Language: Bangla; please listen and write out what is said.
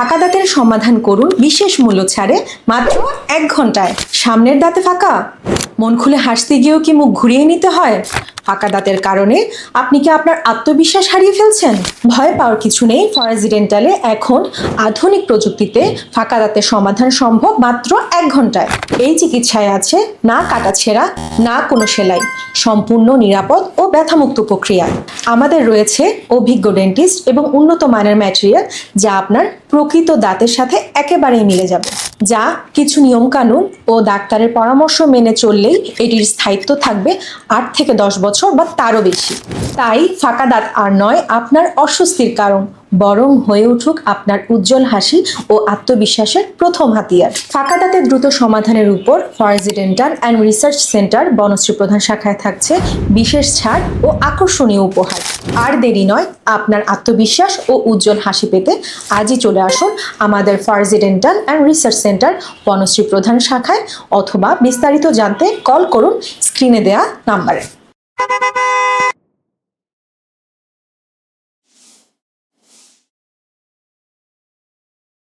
ফাঁকা দাঁতের সমাধান করুন বিশেষ মূল্য ছাড়ে মাত্র এক ঘন্টায়। সামনের দাঁতে ফাঁকা? মন খুলে হাসতে গিয়েও কি মুখ ঘুরিয়ে নিতে হয়? ফাঁকা দাঁতের কারণে আপনি কি আপনার আত্মবিশ্বাস হারিয়ে ফেলছেন? ভয় পাওয়ার কিছু নেই ফরেজি ডেন্টালে এখন আধুনিক প্রযুক্তিতে ফাঁকা দাঁতের সমাধান সম্ভব মাত্র এক ঘন্টায়। এই চিকিৎসায় আছে না কাটা ছেঁড়া, না কোনো সেলাই। সম্পূর্ণ নিরাপদ ও ব্যথামুক্ত প্রক্রিয়া। আমাদের রয়েছে অভিজ্ঞ ডেন্টিস্ট এবং উন্নত মানের ম্যাটেরিয়াল যা আপনার প্রকৃত দাঁতের সাথে একেবারেই মিলে যাবে, যা কিছু নিয়মকানুন ও ডাক্তারের পরামর্শ মেনে চললেই এটির স্থায়িত্ব থাকবে আট থেকে দশ বছর বা তারও বেশি। তাই ফাঁকা দাঁত আর নয় আপনার অস্বস্তির কারণ। বরং হয়ে উঠুক আপনার উজ্জ্বল হাসি ও আত্মবিশ্বাসের প্রথম হাতিয়ার। ফাঁকা দাঁতের দ্রুত সমাধানের উপর ফরেজি dental and research centre Banasree প্রধান শাখায় থাকছে বিশেষ ছাড় ও আকর্ষণীয় উপহার। আর দেরি নয়, আপনার আত্মবিশ্বাস ও উজ্জ্বল হাসি পেতে আজই চলে আসুন আমাদের ফরেজি dental and research centre Banasree প্রধান শাখায় অথবা বিস্তারিত জানতে কল করুন স্ক্রিনে দেয়া নাম্বারে।